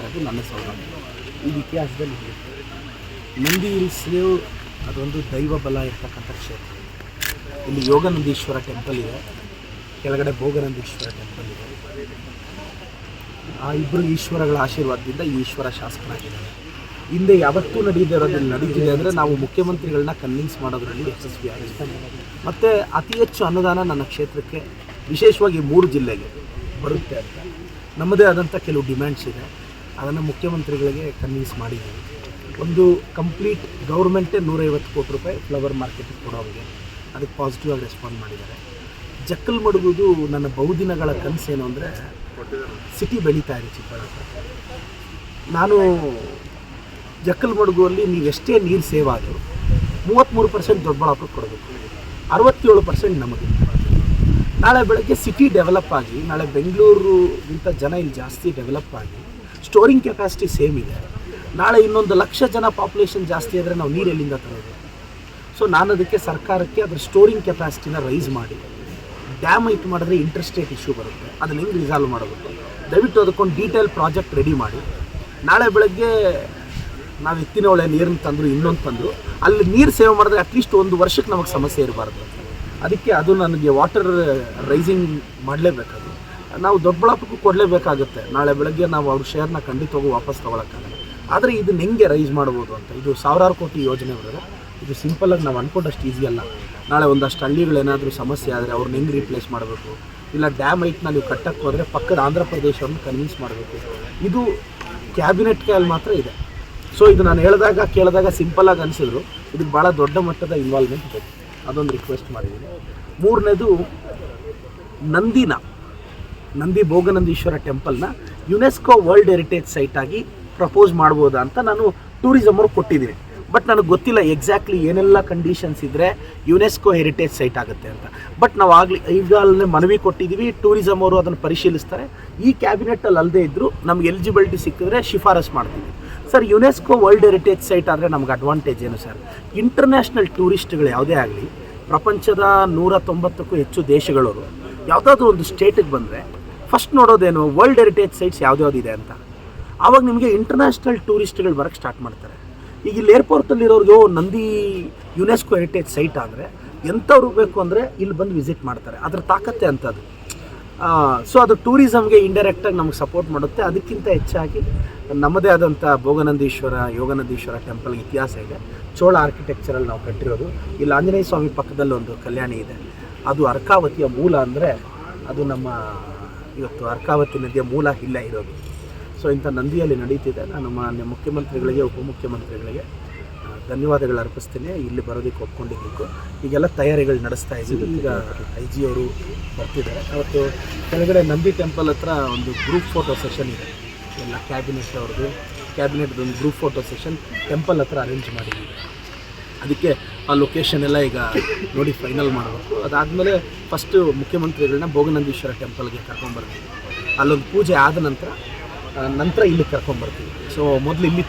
ಇರೋದು ನನ್ನ ಸೌಲಭ್ಯ. ಇದು ಇತಿಹಾಸದಲ್ಲಿ. ನಂದಿ ಹಿಲ್ಸ್ಗೆ ಅದೊಂದು ದೈವ ಬಲ ಇರ್ತಕ್ಕಂಥ ಕ್ಷೇತ್ರ. ಇಲ್ಲಿ ಯೋಗನಂದೀಶ್ವರ ಟೆಂಪಲ್ ಇದೆ. ಕೆಳಗಡೆ ಭೋಗನಂದೀಶ್ವರ ಟೆಂಪಲ್ ಇದೆ. ಆ ಇಬ್ಬರು ಈಶ್ವರಗಳ ಆಶೀರ್ವಾದದಿಂದ ಈಶ್ವರ ಶಾಸಕನಾಗಿದ್ದಾರೆ ಹಿಂದೆ ಯಾವತ್ತೂ ನಡೀದೇ ಇರೋದ್ರಲ್ಲಿ ನಡೀತಿದೆ ಅಂದರೆ ನಾವು ಮುಖ್ಯಮಂತ್ರಿಗಳನ್ನ ಕನ್ವಿನ್ಸ್ ಮಾಡೋದ್ರಲ್ಲಿ ಯಶಸ್ವಿ ಆಗಿರ್ತಾರೆ ಮತ್ತು ಅತಿ ಹೆಚ್ಚು ಅನುದಾನ ನನ್ನ ಕ್ಷೇತ್ರಕ್ಕೆ ವಿಶೇಷವಾಗಿ ಮೂರು ಜಿಲ್ಲೆಗೆ ಬರುತ್ತೆ ಅಂತ. ನಮ್ಮದೇ ಆದಂಥ ಕೆಲವು ಡಿಮ್ಯಾಂಡ್ಸ್ ಇದೆ. ಅದನ್ನು ಮುಖ್ಯಮಂತ್ರಿಗಳಿಗೆ ಕನ್ವಿನ್ಸ್ ಮಾಡಿದ್ದೀವಿ ಒಂದು ಕಂಪ್ಲೀಟ್ ಗೌರ್ಮೆಂಟೇ ನೂರೈವತ್ತು ಕೋಟಿ ರೂಪಾಯಿ ಫ್ಲವರ್ ಮಾರ್ಕೆಟಿಗೆ ಕೊಡೋರಿಗೆ ಅದಕ್ಕೆ ಪಾಸಿಟಿವ್ ಆಗಿ ರೆಸ್ಪಾಂಡ್ ಮಾಡಿದ್ದಾರೆ. ಜಕ್ಕಲ್ ಮಡಗುದು ನನ್ನ ಬಹುದಿನಗಳ ಕನಸೇನು ಅಂದರೆ ಸಿಟಿ ಬೆಳೀತಾ ಇದೆ ಚಿಕ್ಕಬಳ್ಳಾಪುರ. ನಾನು ಜಕ್ಕಲ್ ಮಡುಗುವಲ್ಲಿ ನೀವು ಎಷ್ಟೇ ನೀರು ಸೇವ್ ಆದರೂ ಮೂವತ್ತ್ಮೂರು ಪರ್ಸೆಂಟ್ ದೊಡ್ಡಬಳ್ಳಾಪುರ ಕೊಡಬೇಕು. ಅರವತ್ತೇಳು ಪರ್ಸೆಂಟ್ ನಮಗೆ. ನಾಳೆ ಬೆಳಗ್ಗೆ ಸಿಟಿ ಡೆವಲಪ್ ಆಗಿ, ನಾಳೆ ಬೆಂಗಳೂರುಗಿಂತ ಜನ ಇಲ್ಲಿ ಜಾಸ್ತಿ ಡೆವಲಪ್ ಆಗಿ ಸ್ಟೋರಿಂಗ್ ಕೆಪಾಸಿಟಿ ಸೇಮ್ ಇದೆ. ನಾಳೆ ಇನ್ನೊಂದು ಲಕ್ಷ ಜನ ಪಾಪ್ಯುಲೇಷನ್ ಜಾಸ್ತಿ ಆದರೆ ನಾವು ನೀರು ಎಲ್ಲಿಂದ ತರೋದು? ಸೊ ನಾನು ಅದಕ್ಕೆ ಸರ್ಕಾರಕ್ಕೆ ಅದ್ರ ಸ್ಟೋರಿಂಗ್ ಕೆಪಾಸಿಟಿನ ರೈಸ್ ಮಾಡಿ. ಡ್ಯಾಮ್ ಇಟ್ಟು ಮಾಡಿದ್ರೆ ಇಂಟ್ರೆಸ್ಟೇಟ್ ಇಶ್ಯೂ ಬರುತ್ತೆ. ಅದನ್ನ ಹೆಂಗೆ ರಿಸಾಲ್ವ್ ಮಾಡಬೇಕು ದಯವಿಟ್ಟು ಅದಕ್ಕೊಂದು ಡೀಟೇಲ್ ಪ್ರಾಜೆಕ್ಟ್ ರೆಡಿ ಮಾಡಿ. ನಾಳೆ ಬೆಳಗ್ಗೆ ನಾವು ಎತ್ತಿನ ಒಳ್ಳೆ ನೀರನ್ನು ತಂದರು, ಇನ್ನೊಂದು ತಂದರು. ಅಲ್ಲಿ ನೀರು ಸೇವ್ ಮಾಡಿದ್ರೆ ಅಟ್ಲೀಸ್ಟ್ ಒಂದು ವರ್ಷಕ್ಕೆ ನಮಗೆ ಸಮಸ್ಯೆ ಇರಬಾರ್ದು. ಅದಕ್ಕೆ ಅದು ನನಗೆ ವಾಟರ್ ರೈಸಿಂಗ್ ಮಾಡಲೇಬೇಕದು ನಾವು ದೊಡ್ಡಬಳ್ಳಾಪುರಕ್ಕೂ ಕೊಡಲೇಬೇಕಾಗುತ್ತೆ. ನಾಳೆ ಬೆಳಗ್ಗೆ ನಾವು ಅವ್ರ ಶೇರ್ನ ಖಂಡಿತವಾಗೂ ವಾಪಸ್ ತೊಗೊಳಕ್ಕಾಗಲ್ಲ. ಆದರೆ ಇದನ್ನ ಹೆಂಗೆ ರೈಸ್ ಮಾಡ್ಬೋದು ಅಂತ, ಇದು ಸಾವಿರಾರು ಕೋಟಿ ಯೋಜನೆ ಬರೋದು. ಇದು ಸಿಂಪಲಾಗಿ ನಾವು ಅಂದ್ಕೊಂಡಷ್ಟು ಈಸಿ ಅಲ್ಲ. ನಾಳೆ ಒಂದಷ್ಟು ಹಳ್ಳಿಗಳೇನಾದರೂ ಸಮಸ್ಯೆ ಆದರೆ ಅವ್ರನ್ನ ಹೆಂಗೆ ರೀಪ್ಲೇಸ್ ಮಾಡಬೇಕು? ಇಲ್ಲ ಡ್ಯಾಮ್ ಐಟ್ನ ನೀವು ಕಟ್ಟಕ್ಕೆ ಹೋದರೆ ಪಕ್ಕದ ಆಂಧ್ರ ಪ್ರದೇಶವನ್ನು ಕನ್ವಿನ್ಸ್ ಮಾಡಬೇಕು. ಇದು ಕ್ಯಾಬಿನೆಟ್ ಕ್ಯಾಲ್ ಮಾತ್ರ ಇದೆ. ಸೊ ಇದು ನಾನು ಹೇಳಿದಾಗ, ಕೇಳಿದಾಗ ಸಿಂಪಲಾಗಿ ಅನಿಸಿದ್ರು. ಇದಕ್ಕೆ ಭಾಳ ದೊಡ್ಡ ಮಟ್ಟದ ಇನ್ವಾಲ್ವ್ಮೆಂಟ್ ಇದೆ. ಅದೊಂದು ರಿಕ್ವೆಸ್ಟ್ ಮಾಡಿದ್ದೀನಿ. ಮೂರನೇದು ನಂದಿನ. ನಂದಿ ಭೋಗನಂದೀಶ್ವರ ಟೆಂಪಲ್ನ ಯುನೆಸ್ಕೋ ವರ್ಲ್ಡ್ ಹೆರಿಟೇಜ್ ಸೈಟ್ ಆಗಿ ಪ್ರಪೋಸ್ ಮಾಡ್ಬೋದಾ ಅಂತ ನಾನು ಟೂರಿಸಮ್ ಅವ್ರಿಗೆ ಕೊಟ್ಟಿದ್ದೀನಿ. ಬಟ್ ನನಗೆ ಗೊತ್ತಿಲ್ಲ ಎಕ್ಸಾಕ್ಟ್ಲಿ ಏನೆಲ್ಲ ಕಂಡೀಷನ್ಸ್ ಇದ್ದರೆ ಯುನೆಸ್ಕೋ ಹೆರಿಟೇಜ್ ಸೈಟ್ ಆಗುತ್ತೆ ಅಂತ. ಬಟ್ ನಾವು ಆಗಲಿ ಈಗಾಗಲೇ ಮನವಿ ಕೊಟ್ಟಿದ್ದೀವಿ ಟೂರಿಸಮ್ ಅವರು ಅದನ್ನು ಪರಿಶೀಲಿಸ್ತಾರೆ. ಈ ಕ್ಯಾಬಿನೆಟ್ಟಲ್ಲಿ ಅಲ್ಲದೆ ಇದ್ದರೂ ನಮ್ಗೆ ಎಲಿಜಿಬಿಲಿಟಿ ಸಿಕ್ಕಿದ್ರೆ ಶಿಫಾರಸ್ ಮಾಡ್ತೀವಿ. Sir UNESCO world heritage site ಆದರೆ ನಮ್ಗೆ ಅಡ್ವಾಂಟೇಜ್ ಏನು ಸರ್ ಇಂಟರ್ನ್ಯಾಷನಲ್ ಟೂರಿಸ್ಟ್ಗಳು ಯಾವುದೇ ಆಗಲಿ, ಪ್ರಪಂಚದ ನೂರ ತೊಂಬತ್ತಕ್ಕೂ ಹೆಚ್ಚು ದೇಶಗಳವರು, ಯಾವುದಾದ್ರೂ ಒಂದು ಸ್ಟೇಟಿಗೆ ಬಂದರೆ ಫಸ್ಟ್ ನೋಡೋದೇನು ವರ್ಲ್ಡ್ ಹೆರಿಟೇಜ್ ಸೈಟ್ಸ್ ಯಾವ್ದ್ಯಾವ್ದಿದೆ ಅಂತ. ಆವಾಗ ನಿಮಗೆ ಇಂಟರ್ನ್ಯಾಷನಲ್ ಟೂರಿಸ್ಟ್ಗಳು ಬರೋಕ್ಕೆ ಸ್ಟಾರ್ಟ್ ಮಾಡ್ತಾರೆ. ಈಗ ಇಲ್ಲಿ ಏರ್ಪೋರ್ಟಲ್ಲಿರೋರಿಗೆ ನಂದಿ ಯುನೆಸ್ಕೋ ಹೆರಿಟೇಜ್ ಸೈಟ್ ಆದರೆ ಎಂಥವ್ರು ಬೇಕು ಅಂದರೆ ಇಲ್ಲಿ ಬಂದು ವಿಸಿಟ್ ಮಾಡ್ತಾರೆ. ಅದ್ರ ತಾಕತ್ತೆ ಅಂಥದ್ದು. ಸೊ ಅದು ಟೂರಿಸಮ್ಗೆ ಇಂಡೈರೆಕ್ಟಾಗಿ ನಮಗೆ ಸಪೋರ್ಟ್ ಮಾಡುತ್ತೆ. ಅದಕ್ಕಿಂತ ಹೆಚ್ಚಾಗಿ ನಮ್ಮದೇ ಆದಂಥ ಭೋಗನಂದೀಶ್ವರ, ಯೋಗನಂದೀಶ್ವರ ಟೆಂಪಲ್ ಇತಿಹಾಸ ಇದೆ. ಚೋಳ ಆರ್ಕಿಟೆಕ್ಚರಲ್ಲಿ ನಾವು ಕಟ್ಟಿರೋದು. ಇಲ್ಲಿ ಆಂಜನೇಯ ಸ್ವಾಮಿ ಪಕ್ಕದಲ್ಲಿ ಒಂದು ಕಲ್ಯಾಣಿ ಇದೆ. ಅದು ಅರ್ಕಾವತಿಯ ಮೂಲ ಅಂದರೆ ಅದು ನಮ್ಮ ಇವತ್ತು ಅರ್ಕಾವತಿ ನದಿಯ ಮೂಲ ಇಲ್ಲ ಇರೋದು. ಸೊ ಇಂಥ ನಂದಿಯಲ್ಲಿ ನಡೀತಿದೆ. ನಾನು ಮಾನ್ಯ ಮುಖ್ಯಮಂತ್ರಿಗಳಿಗೆ ಉಪಮುಖ್ಯಮಂತ್ರಿಗಳಿಗೆ ಧನ್ಯವಾದಗಳು ಅರ್ಪಿಸ್ತೀನಿ. ಇಲ್ಲಿ ಬರೋದಕ್ಕೆ ಒಪ್ಕೊಂಡಿದ್ದಕ್ಕೂ. ಈಗೆಲ್ಲ ತಯಾರಿಗಳು ನಡೆಸ್ತಾ ಇದ್ದೀವಿ. ಈಗ ಐ ಜಿ ಅವರು ಬರ್ತಿದ್ದಾರೆ. ಅವತ್ತು ಕೆಳಗಡೆ ನಂದಿ ಟೆಂಪಲ್ ಹತ್ರ ಒಂದು ಗ್ರೂಪ್ ಫೋಟೋ ಸೆಷನ್ ಇದೆ. ಎಲ್ಲ ಕ್ಯಾಬಿನೆಟ್ ಅವ್ರದ್ದು. ಕ್ಯಾಬಿನೆಟ್ದು ಒಂದು ಗ್ರೂಪ್ ಫೋಟೋ ಸೆಷನ್ ಟೆಂಪಲ್ ಹತ್ರ ಅರೇಂಜ್ ಮಾಡಿದ್ದೀವಿ. ಅದಕ್ಕೆ ಆ ಲೊಕೇಶನ್ ಎಲ್ಲ ಈಗ ನೋಡಿ ಫೈನಲ್ ಮಾಡಬೇಕು ಅದಾದಮೇಲೆ ಫಸ್ಟು ಮುಖ್ಯಮಂತ್ರಿಗಳನ್ನ ಭೋಗನಂದೀಶ್ವರ ಟೆಂಪಲ್ಗೆ ಕರ್ಕೊಂಬರ್ತೀವಿ ಅಲ್ಲೊಂದು ಪೂಜೆ ಆದ ನಂತರ ನಂತರ ಇಲ್ಲಿ ಕರ್ಕೊಂಬರ್ತೀವಿ ಸೊ ಮೊದಲು ಇಲ್ಲಿ